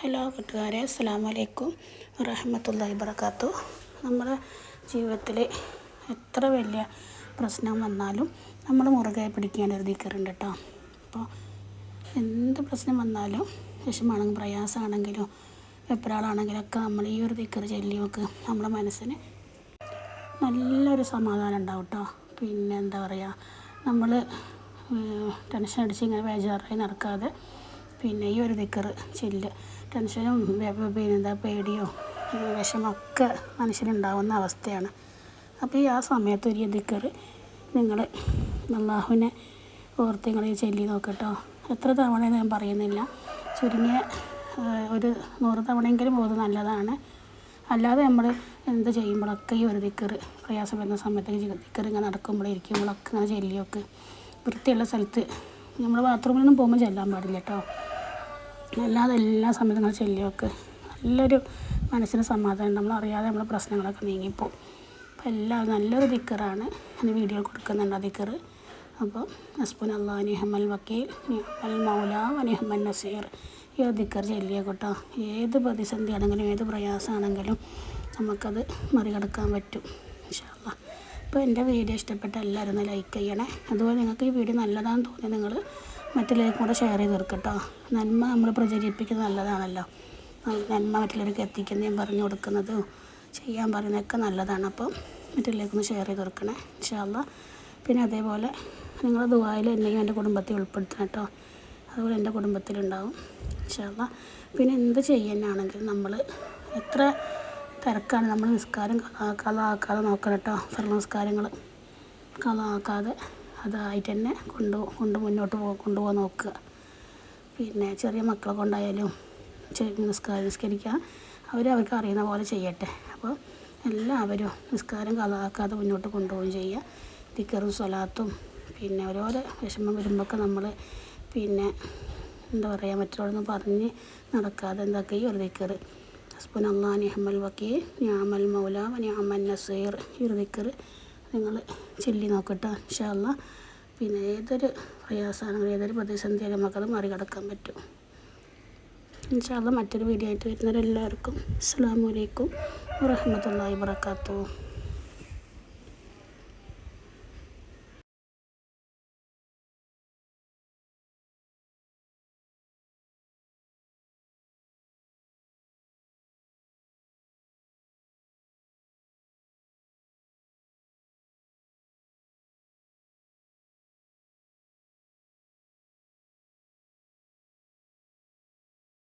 Hello കൂട്ടുകാരെ അസ്സാം വലൈക്കും വറഹമത്തല്ലാ വർക്കാത്തു നമ്മുടെ ജീവിതത്തിൽ എത്ര വലിയ പ്രശ്നം വന്നാലും നമ്മൾ മുറുകെ പിടിക്കാൻ ഒരു ദിക്കറുണ്ട് കേട്ടോ അപ്പോൾ എന്ത് പ്രശ്നം വന്നാലും വിഷമാണെങ്കിലും പ്രയാസമാണെങ്കിലും വെപ്രാളാണെങ്കിലും ഒക്കെ നമ്മൾ ഈ ഒരു ദിക്കറ് ചെല്ലിയൊക്കെ നമ്മുടെ മനസ്സിന് നല്ലൊരു സമാധാനം ഉണ്ടാവും കേട്ടോ പിന്നെ എന്താ പറയുക നമ്മൾ ടെൻഷൻ അടിച്ച് ഇങ്ങനെ ബേജാറായി നടക്കാതെ പിന്നെ ഈ ഒരു ദിക്കറ് ചില്ല് ടെൻഷനും പിന്നെ എന്താ പേടിയോ വിഷമൊക്കെ മനുഷ്യനുണ്ടാവുന്ന അവസ്ഥയാണ്. അപ്പോൾ ഈ ആ സമയത്ത് ഒരു ദിക്കറ് നിങ്ങൾ അള്ളാഹുവിനെ ഓർത്ത് നിങ്ങൾ ചെല്ലി നോക്കട്ടോ. എത്ര തവണ ഞാൻ പറയുന്നില്ല. ചുരുങ്ങിയ ഒരു നൂറ് തവണയെങ്കിലും പോകുന്നത് നല്ലതാണ്. അല്ലാതെ നമ്മൾ എന്ത് ചെയ്യുമ്പോഴൊക്കെ ഈ ഒരു ദിക്കറ് പ്രയാസം വരുന്ന സമയത്ത് ദിക്കറ് ഇങ്ങനെ നടക്കുമ്പോൾ ഇരിക്കുമ്പോഴൊക്കെ ഇങ്ങനെ ചെല്ലിയൊക്കെ വൃത്തിയുള്ള സ്ഥലത്ത് നമ്മൾ ബാത്റൂമിലൊന്നും പോകുമ്പോൾ ചെല്ലാൻ പാടില്ല കേട്ടോ അല്ലാതെ എല്ലാ സമയത്തും ഇങ്ങനെ ചെല്ലിയൊക്കെ നല്ലൊരു മനസ്സിന് സമാധാനം നമ്മൾ അറിയാതെ നമ്മുടെ പ്രശ്നങ്ങളൊക്കെ നീങ്ങിപ്പോവും അപ്പോൾ എല്ലാം നല്ലൊരു ദിക്കറാണ് ഞാൻ വീഡിയോ കൊടുക്കുന്നുണ്ട് ആ ദിക്കറ്. അപ്പോൾ ഹസ്ബുൻ അള്ളാ നിഹമ്മൽ വക്കീൽ നിഹമ്മൽ മൗല നിഹമ്മൽ നസീർ. ഈ ദിക്കർ ചെല്ലിയ കേട്ടോ ഏത് പ്രതിസന്ധി ആണെങ്കിലും ഏത് പ്രയാസമാണെങ്കിലും നമുക്കത് മറികടക്കാൻ പറ്റും. ഇൻഷാല്ല അപ്പോൾ എന്റെ വീഡിയോ ഇഷ്ടപ്പെട്ട എല്ലാവരും ഒന്ന് ലൈക്ക് ചെയ്യണേ. അതുപോലെ നിങ്ങൾക്ക് ഈ വീഡിയോ നല്ലതാണെന്ന് തോന്നി നിങ്ങൾ മറ്റുള്ളവർക്ക് കൂടെ ഷെയർ ചെയ്ത് തീർക്കട്ടോ നന്മ നമ്മൾ പ്രചരിപ്പിക്കുന്നത് നല്ലതാണല്ലോ. നന്മ മറ്റുള്ളവർക്ക് എത്തിക്കുന്നതും പറഞ്ഞു കൊടുക്കുന്നതും ചെയ്യാൻ പറയുന്നതൊക്കെ നല്ലതാണ്. അപ്പോൾ മറ്റുള്ളവർക്കൊന്ന് ഷെയർ ചെയ്ത് കൊടുക്കണേ ഇൻഷാല്ല പിന്നെ അതേപോലെ നിങ്ങൾ ദുബായിൽ എന്നെയും എന്റെ കുടുംബത്തിൽ ഉൾപ്പെടുത്തണം കേട്ടോ. അതുപോലെ എന്റെ കുടുംബത്തിലുണ്ടാവും ഇൻഷാല്ല പിന്നെ എന്ത് ചെയ്യാനാണെങ്കിലും നമ്മൾ എത്ര തിരക്കാണ് നമ്മൾ നിസ്കാരം കളാക്കാതെ നോക്കണം കേട്ടോ. ഫർ നിസ്കാരങ്ങൾ കളാക്കാതെ അതായിട്ട് തന്നെ കൊണ്ട് കൊണ്ട് മുന്നോട്ട് പോ കൊണ്ടുപോകാൻ നോക്കുക. പിന്നെ ചെറിയ മക്കളെ കൊണ്ടായാലും നിസ്കാരം നിസ്കരിക്കുക. അവർ അവർക്ക് അറിയുന്ന പോലെ ചെയ്യട്ടെ. അപ്പോൾ എല്ലാവരും നിസ്കാരം കലാക്കാതെ മുന്നോട്ട് കൊണ്ടുപോവുകയും ചെയ്യുക. ദിക്കറും സ്വലാത്തും പിന്നെ ഓരോരോ വിഷമം വരുമ്പോഴൊക്കെ നമ്മൾ പിന്നെ എന്താ പറയുക മറ്റുള്ളവരൊന്നും പറഞ്ഞ് നടക്കാതെ എന്താക്കുക? ഒരു ദിക്കറ്. ഹസ്ബുൻ അള്ളാഹ് നിഹമ്മൽ വക്കീൽ ഞാമൽ മൗല ഞാമൻ നസീർ ഈ ഒരു ദിക്കറ്. നിങ്ങൾ ചൊല്ലി നോക്കട്ടെ ഇൻഷാല്ല പിന്നെ ഏതൊരു പ്രയാസമാണെങ്കിലും ഏതൊരു പ്രതിസന്ധിയാലും നമുക്കത് മറികടക്കാൻ പറ്റും. ഇൻഷാല്ല മറ്റൊരു വീഡിയോ ആയിട്ട് വരുന്നവരെല്ലാവർക്കും അസ്സാം വലൈക്കും വറഹമത്തല്ലാ വാത്തു